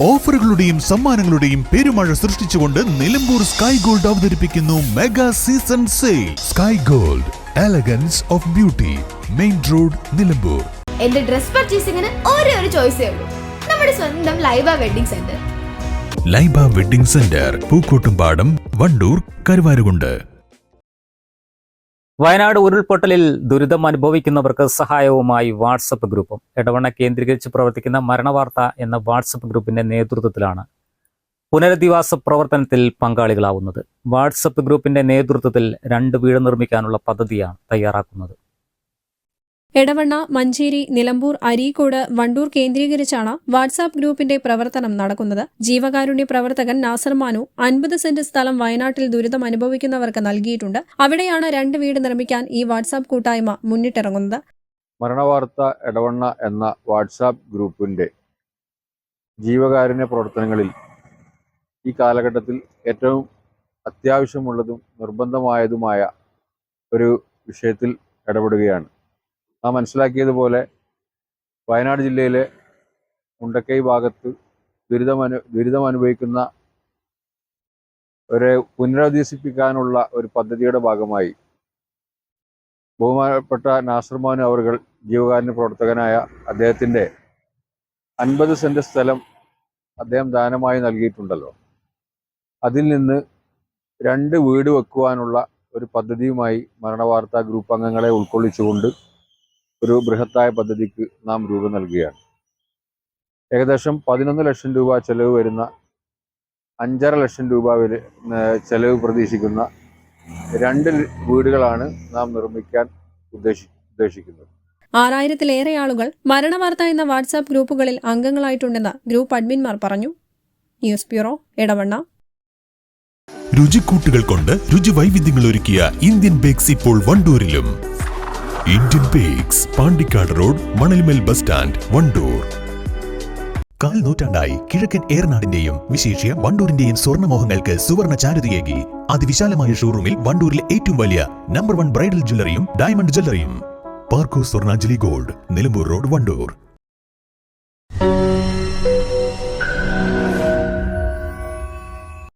ഓഫറുകളുടെയും സമ്മാനങ്ങളുടെയും പെരുമഴ സൃഷ്ടിച്ചുകൊണ്ട് നിലമ്പൂർ സ്കൈ ഗോൾഡ് അവതരിപ്പിക്കുന്നു mega season sale. Sky gold elegance of beauty main road Nilambur. എന്റെ ഡ്രസ് പർച്ചേസിംഗിന് ഒരേ ഒരു ചോയ്സേ ഉള്ളൂ. നമ്മുടെ സ്വന്തം Laiba wedding centre. Laiba wedding centre Pookkottumpadam Wandoor Karuvarakundu. Wayanad ഉരുൾപൊട്ടലിൽ ദുരിതം അനുഭവിക്കുന്നവർക്ക് സഹായവുമായി വാട്സപ്പ് ഗ്രൂപ്പും. ഇടവണ കേന്ദ്രീകരിച്ച് പ്രവർത്തിക്കുന്ന മരണവാർത്ത എന്ന വാട്സപ്പ് ഗ്രൂപ്പിന്റെ നേതൃത്വത്തിലാണ് പുനരധിവാസ പ്രവർത്തനത്തിൽ പങ്കാളികളാവുന്നത്. വാട്സപ്പ് ഗ്രൂപ്പിന്റെ നേതൃത്വത്തിൽ രണ്ട് വീട് നിർമ്മിക്കാനുള്ള പദ്ധതിയാണ് തയ്യാറാക്കുന്നത്. എടവണ്ണ മഞ്ചേരി നിലമ്പൂർ അരീക്കോട് വണ്ടൂർ കേന്ദ്രീകരിച്ചാണ് വാട്സാപ്പ് ഗ്രൂപ്പിന്റെ പ്രവർത്തനം നടക്കുന്നത്. ജീവകാരുണ്യ പ്രവർത്തകൻ നാസർ മാനു അൻപത് സെന്റ് സ്ഥലം വയനാട്ടിൽ ദുരിതം അനുഭവിക്കുന്നവർക്ക് നൽകിയിട്ടുണ്ട്. അവിടെയാണ് രണ്ട് വീട് നിർമ്മിക്കാൻ ഈ വാട്സാപ്പ് കൂട്ടായ്മ മുന്നിട്ടിറങ്ങുന്നത്. മരണവാർത്ത എടവണ്ണ എന്ന വാട്സാപ്പ് ഗ്രൂപ്പിന്റെ ജീവകാരുണ്യ പ്രവർത്തനങ്ങളിൽ ഈ കാലഘട്ടത്തിൽ ഏറ്റവും അത്യാവശ്യമുള്ളതും നിർബന്ധമായതുമായ ഒരു വിഷയത്തിൽ ഇടപെടുകയാണ്. നാം മനസ്സിലാക്കിയതുപോലെ വയനാട് ജില്ലയിലെ മുണ്ടക്കൈ ഭാഗത്ത് ദുരിതമനു ദുരിതം അനുഭവിക്കുന്ന ഒരു പുനരധിവസിപ്പിക്കാനുള്ള ഒരു പദ്ധതിയുടെ ഭാഗമായി ബഹുമാനപ്പെട്ട നാസർമാൻ അവർകൾ ജീവകാരുണ്യ പ്രവർത്തകനായ അദ്ദേഹത്തിന്റെ അൻപത് സെന്റ് സ്ഥലം അദ്ദേഹം ദാനമായി നൽകിയിട്ടുണ്ടല്ലോ. അതിൽ നിന്ന് രണ്ട് വീട് വെക്കുവാനുള്ള ഒരു പദ്ധതിയുമായി മരണവാർത്താ ഗ്രൂപ്പ് അംഗങ്ങളെ ഉൾക്കൊള്ളിച്ചുകൊണ്ട് ഒരു ബൃഹത്തായ പദ്ധതിക്ക് നാം രൂപം നൽകുകയാണ്. ഏകദേശം പതിനൊന്ന് ലക്ഷം രൂപ ചെലവ് വരുന്ന അഞ്ചര ലക്ഷം രൂപ വരെ ചെലവ് പ്രതീക്ഷിക്കുന്ന രണ്ട് വീടുകളാണ് നാം നിർമ്മിക്കാൻ ഉദ്ദേശി ഉദ്ദേശിക്കുന്നത്. ആറായിരത്തിലേറെ ആളുകൾ മരണവാർത്ത എന്ന വാട്സാപ്പ് ഗ്രൂപ്പുകളിൽ അംഗങ്ങളായിട്ടുണ്ടെന്ന് ഗ്രൂപ്പ് അഡ്മിൻമാർ പറഞ്ഞു. ന്യൂസ് ബ്യൂറോ ഇടവണ്ണ രുചിക്കൂട്ടുകൾ കൊണ്ട് രുചി വൈവിധ്യങ്ങൾ ഒരുക്കിയ ഇന്ത്യൻ ബേക്സ് ഇപ്പോൾ വണ്ടൂരിലും. Indian bakes Pandikkad road Manalmel bus stand Wandoor കാൽ നൂറ്റാണ്ടായി കിഴക്കൻ ഏറനാടിന്റെയും വിശേഷ്യ വണ്ടൂരിന്റെയും സ്വർണമോഹങ്ങൾക്ക് സുവർണ ചാരുതയേകി. അതിവിശാലമായ ഷോറൂമിൽ വണ്ടൂരിലെ ഏറ്റവും വലിയ നമ്പർ വൺ ബ്രൈഡൽ ജ്വല്ലറിയും ഡയമണ്ട് ജ്വല്ലറിയും പാർക്കോ സ്വർണാഞ്ജലി ഗോൾഡ് നിലമ്പൂർ റോഡ് വണ്ടൂർ.